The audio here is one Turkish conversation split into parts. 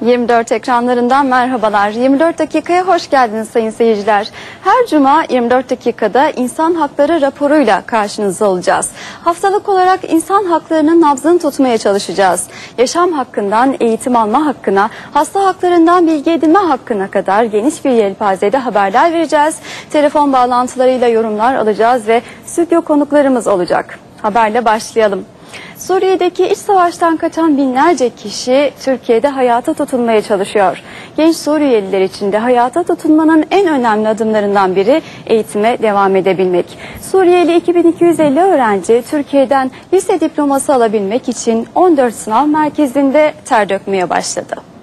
24 ekranlarından merhabalar. 24 dakikaya hoş geldiniz sayın seyirciler. Her cuma 24 dakikada insan hakları raporuyla karşınızda olacağız. Haftalık olarak insan haklarının nabzını tutmaya çalışacağız. Yaşam hakkından eğitim alma hakkına, hasta haklarından bilgi edinme hakkına kadar geniş bir yelpazede haberler vereceğiz. Telefon bağlantılarıyla yorumlar alacağız ve stüdyo konuklarımız olacak. Haberle başlayalım. Suriye'deki iç savaştan kaçan binlerce kişi Türkiye'de hayata tutunmaya çalışıyor. Genç Suriyeliler için de hayata tutunmanın en önemli adımlarından biri eğitime devam edebilmek. Suriyeli 2250 öğrenci Türkiye'den lise diploması alabilmek için 14 sınav merkezinde ter dökmeye başladı.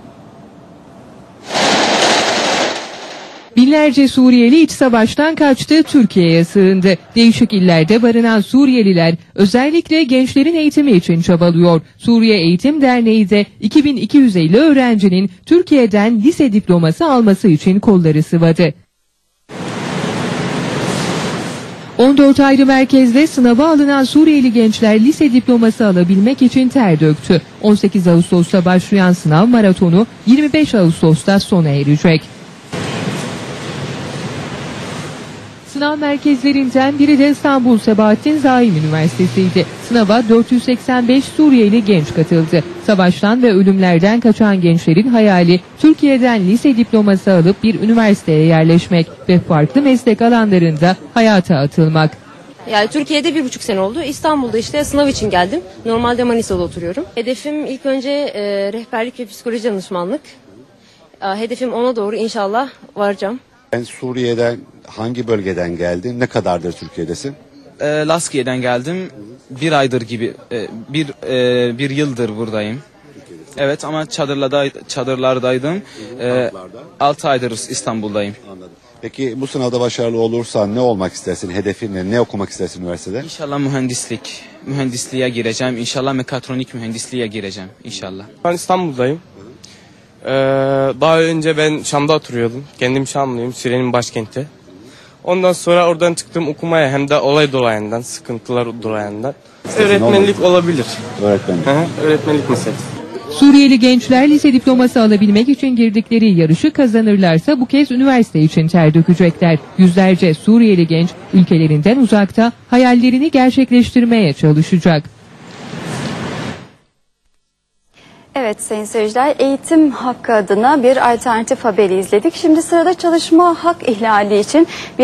Binlerce Suriyeli iç savaştan kaçtı, Türkiye'ye sığındı. Değişik illerde barınan Suriyeliler özellikle gençlerin eğitimi için çabalıyor. Suriye Eğitim Derneği de 2250 öğrencinin Türkiye'den lise diploması alması için kolları sıvadı. 14 ayrı merkezde sınava alınan Suriyeli gençler lise diploması alabilmek için ter döktü. 18 Ağustos'ta başlayan sınav maratonu 25 Ağustos'ta sona erecek. Sınav merkezlerinden biri de İstanbul Sebahattin Zaim Üniversitesi'ydi. Sınava 485 Suriyeli genç katıldı. Savaştan ve ölümlerden kaçan gençlerin hayali Türkiye'den lise diploması alıp bir üniversiteye yerleşmek ve farklı meslek alanlarında hayata atılmak. Yani Türkiye'de bir buçuk sene oldu. İstanbul'da işte sınav için geldim. Normalde Manisa'da oturuyorum. Hedefim ilk önce e, rehberlik ve psikoloji danışmanlık. E, hedefim ona doğru inşallah varacağım. Ben Suriye'den hangi bölgeden geldin? Ne kadardır Türkiye'desin? E, Laskiye'den geldim. Bir aydır gibi, e, bir e, bir yıldır buradayım. Evet ama çadırlarda çadırlardaydım. E, 6 aydır İstanbul'dayım. Anladım. Peki bu sınavda başarılı olursan ne olmak istersin? Hedefin ne? Ne okumak istersin üniversitede? İnşallah mühendislik, mühendisliğe gireceğim. İnşallah mekatronik mühendisliğe gireceğim. İnşallah. Ben İstanbul'dayım. Ee, daha önce ben Şam'da oturuyordum. Kendim Şamlıyım, Suriye'nin başkenti. Ondan sonra oradan çıktım okumaya hem de olay dolayından, sıkıntılar dolayından. Öğretmenlik olabilir. Öğretmen. Hı hı, Öğretmenlik meselesi. Suriyeli gençler lise diploması alabilmek için girdikleri yarışı kazanırlarsa bu kez üniversite için ter dökecekler. Yüzlerce Suriyeli genç ülkelerinden uzakta hayallerini gerçekleştirmeye çalışacak. Evet sayın seyirciler eğitim hakkı adına bir alternatif haberi izledik. Şimdi sırada çalışma hak ihlali için bir